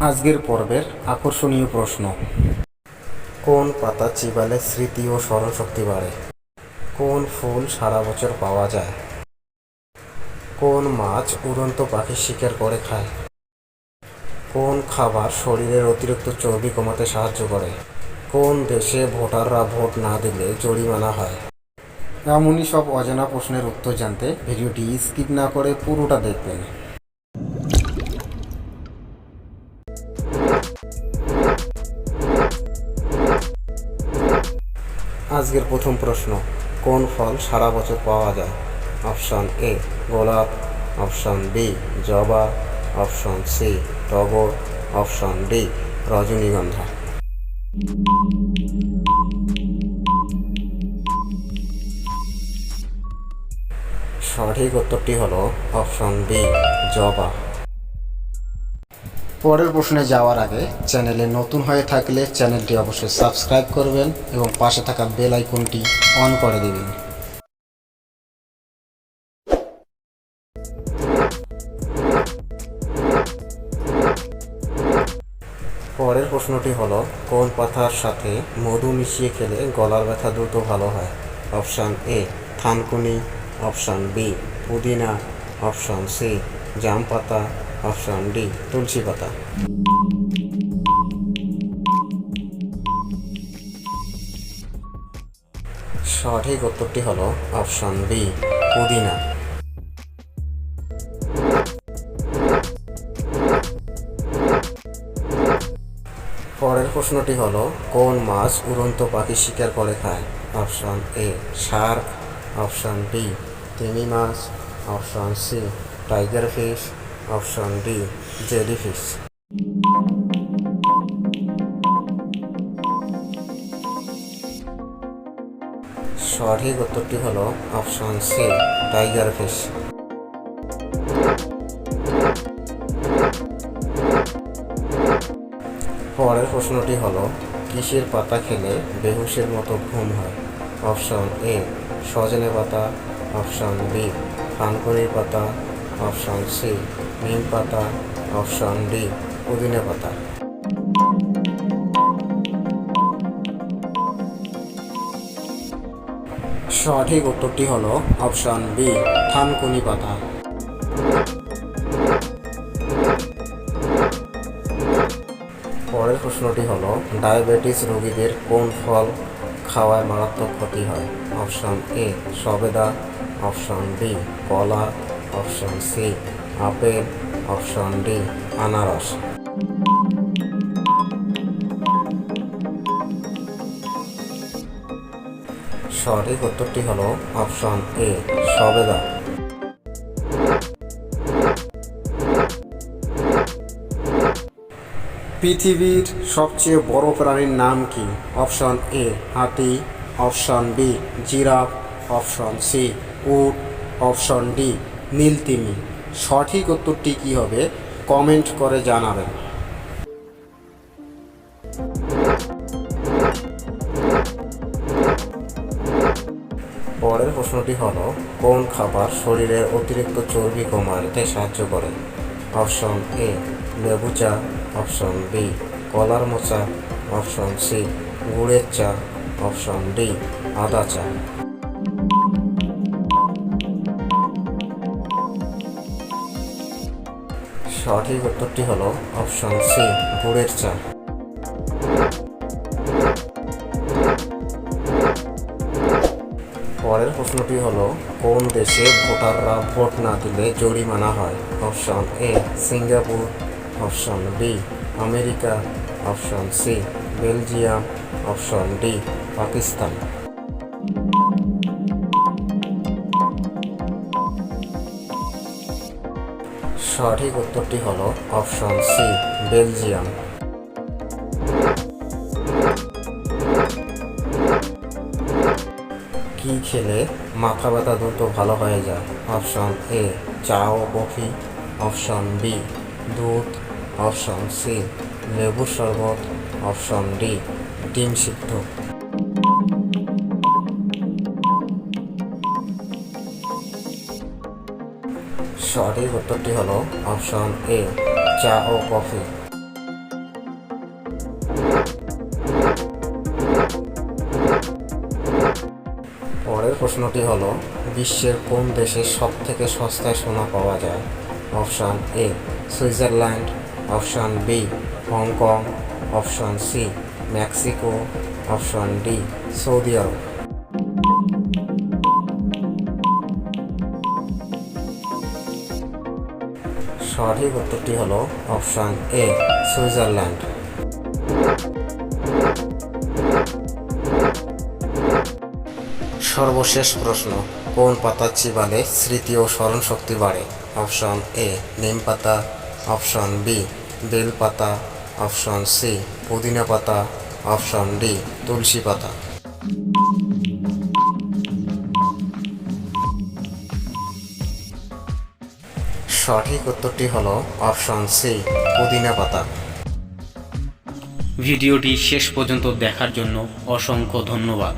আজকের পর্বের আকর্ষণীয় প্রশ্ন। কোন পাতা চিবালে স্মৃতি ও স্মরণশক্তি বাড়ে? কোন ফুল সারা বছর পাওয়া যায়? কোন মাছ উড়ন্ত পাখি শিকার করে খায়? কোন খাবার শরীরের অতিরিক্ত চর্বি কমাতে সাহায্য করে? কোন দেশে ভোটাররা ভোট না দিলে জরিমানা হয়? এমনই সব অজানা প্রশ্নের উত্তর জানতে ভিডিওটি স্কিপ না করে পুরোটা দেখবেন। আজকের প্রথম প্রশ্ন, কোন ফল সারা বছর পাওয়া যায়? অপশন এ, গোলাপ। অপশন বি, জবা। অপশন সি, টগর। অপশন ডি, রজনীগন্ধা। সঠিক উত্তরটি হলো অপশন বি, জবা। পরের প্রশ্নে যাওয়ার আগে চ্যানেলে নতুন হয়ে থাকলে চ্যানেলটি অবশ্যই সাবস্ক্রাইব করবেন এবং পাশে থাকা বেল আইকনটি অন করে দেবেন। পরের প্রশ্নটি হলো, কোন পাতার সাথে মধু মিশিয়ে খেলে গলার ব্যথা দ্রুত ভালো হয়? অপশান এ, থানকুনি। অপশান বি, পুদিনা। অপশান সি, জাম পাতা। অপশান ডি, তুলসী পাতা। সঠিক উত্তরটি হলো অপশন বি পুদিনা। পরের প্রশ্নটি হলো, কোন মাছ উড়ন্ত পাখি শিকার করে খায়? Option A, shark. Option B তিমি মাছ। Option C, tiger fish. Option D jellyfish. সঠিক উত্তরটি হলো অপশন সি, টাইগার ফিশ। পরের প্রশ্নটি হলো, কিসের পাতা খেলে বেহুশের মতো ঘুম হয়? অপশন এ, সজনে পাতা। অপশন বি, পানকুড়ির পাতা। অপশন সি নিম পাতা, অপশন ডি, পুদিনা পাতা। সঠিক উত্তরটি হল অপশন বি, থানকুনি পাতা। পরের প্রশ্নটি হল, ডায়াবেটিস রোগীদের কোন ফল খাওয়ায় মারাত্মক ক্ষতি হয়? অপশন এ, সবেদা, অপশন বি, কলা, option C. Apple option D, আনারস। সঠিক উত্তরটি হল অপশন এ, সবেদা। পৃথিবীর সবচেয়ে বড় প্রাণীর নাম কি? অপশন এ, হাতি। Option B, giraffe. Option C, উট। অপশন ডি, নীলতিমি। সঠিক উত্তরটি কি হবে, কমেন্ট করে জানাবেন। পরের প্রশ্নটি হলো, কোন খাবার শরীরের অতিরিক্ত চর্বি কমাতে সাহায্য করে? অপশন এ, লেবু চা। অপশন বি, কলার মোচা। অপশন সি, গুড়ের চা। অপশন ডি, আদা চা। সঠিক উত্তরটি হলো অপশন সি, গুড়ের চা। পরের প্রশ্নটি হলো, কোন দেশে ভোটাররা ভোট না দিলে জরিমানা হয়? Option A, Singapore. Option B, America. Option C, Belgium. Option D, Pakistan. সঠিক উত্তরটি হলো অপশন সি, বেলজিয়াম। কি খেলে মাথা ব্যথা দ্রুত ভালো হয়ে যায়? অপশন এ চা ও কফি। অপশন বি, দুধ। অপশন সি, লেবুর শরবত। অপশন ডি, ডিম সিদ্ধ। সঠিক উত্তরটি হলো অপশন এ চা ও কফি। পরের প্রশ্নটি হলো, বিশ্বের কোন দেশে সব থেকে সস্তায় সোনা পাওয়া যায়? Option A Switzerland. Option B Hong Kong. Option C Mexico. Option D Saudi আরব। সঠিক উত্তরটি হলো অপশান এ, সুইজারল্যান্ড। সর্বশেষ প্রশ্ন, কোন পাতা চিবালে স্মৃতি ও স্মরণ শক্তি বাড়ে? অপশন এ, নিম পাতা। অপশন বি, বেল পাতা। অপশন সি, পুদিনা পাতা। অপশন ডি, তুলসী পাতা। সঠিক উত্তরটি হলো অপশন সি পুদিনা পাতা। ভিডিওটি শেষ পর্যন্ত দেখার জন্য অসংখ্য ধন্যবাদ।